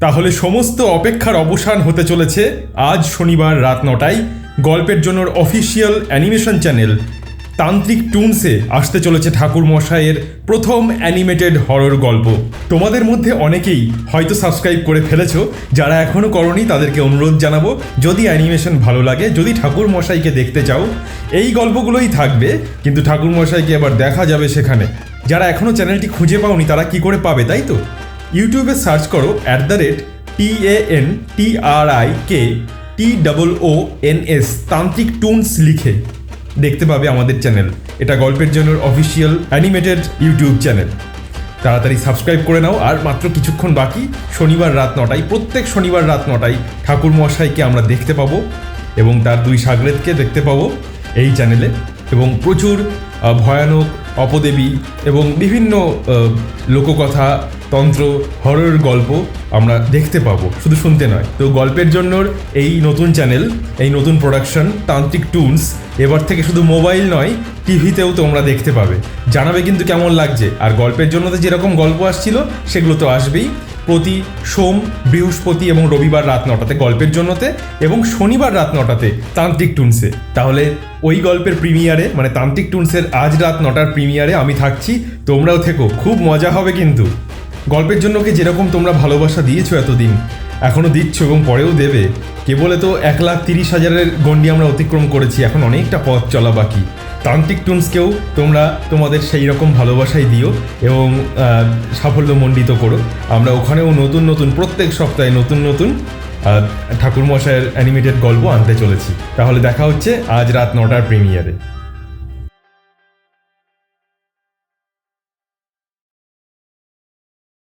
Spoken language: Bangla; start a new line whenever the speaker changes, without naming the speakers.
তাহলে সমস্ত অপেক্ষার অবসান হতে চলেছে আজ শনিবার রাত নটায় গল্পের জন্য অফিসিয়াল অ্যানিমেশন চ্যানেল। তান্ত্রিক টুনসে আসতে চলেছে ঠাকুর মশাইয়ের প্রথম অ্যানিমেটেড হরর গল্প। তোমাদের মধ্যে অনেকেই হয়তো সাবস্ক্রাইব করে ফেলেছো, যারা এখনও করনি তাদেরকে অনুরোধ জানাব, যদি অ্যানিমেশন ভালো লাগে, যদি ঠাকুর মশাইকে দেখতে চাও, এই গল্পগুলোই থাকবে, কিন্তু ঠাকুর মশাইকে আবার দেখা যাবে সেখানে। যারা এখনও চ্যানেলটি খুঁজে পাওনি তারা কি করে পাবে, তাই তো? ইউটিউবে সার্চ করো at the rate T A N T R I K T double O N S Tantrik toons লিখে দেখতে পাবে আমাদের চ্যানেল। এটা গল্পের জন্য অফিসিয়াল অ্যানিমেটেড ইউটিউব চ্যানেল। তাড়াতাড়ি সাবস্ক্রাইব করে নাও আর মাত্র কিছুক্ষণ বাকি, শনিবার রাত নটায়, প্রত্যেক শনিবার রাত নটায় ঠাকুর মশাইকে আমরা দেখতে পাবো এবং তার দুই সাগরেদকে দেখতে পাবো এই চ্যানেলে এবং প্রচুর ভয়ানক, অপদেবী এবং বিভিন্ন লোককথা তন্ত্র হরর গল্প আমরা দেখতে পাবো। শুধু শুনতে নয়। তো গল্পের জন্য এই নতুন চ্যানেল এই নতুন প্রোডাকশন তান্ত্রিক টুনস এবার থেকে শুধু মোবাইল নয় টিভিতেও তোমরা দেখতে পাবে। জানাবে কিন্তু কেমন লাগছে। আর গল্পের জন্য তো যেরকম গল্প আসছিল, সেগুলো তো আসবেই। প্রতি সোম, বৃহস্পতি এবং রবিবার রাত নটাতে গল্পের জন্যতে এবং শনিবার রাত নটাতে তান্ত্রিক টুনসে তাহলে ওই গল্পের প্রিমিয়ারে মানে তান্ত্রিক টুনসের আজ রাত নটার প্রিমিয়ারে আমি থাকছি। তোমরাও থেকো। খুব মজা হবে কিন্তু। গল্পের জন্য কি যেরকম তোমরা ভালোবাসা দিয়েছ এতদিন এখনও দিচ্ছ এবং পরেও দেবে? কেবলে তো এক লাখ তিরিশ হাজারের গণ্ডি আমরা অতিক্রম করেছি এখন অনেকটা পথ চলা বাকি। তান্ত্রিক টুনসকেও তোমরা তোমাদের সেই রকম ভালোবাসাই দিও এবং সাফল্যমণ্ডিত করো। আমরা ওখানেও নতুন নতুন প্রত্যেক সপ্তাহে নতুন নতুন আহ, ঠাকুরমশাইয়ের অ্যানিমেটেড গল্প আনতে চলেছি। তাহলে দেখা হচ্ছে আজ রাত নটার প্রিমিয়ারে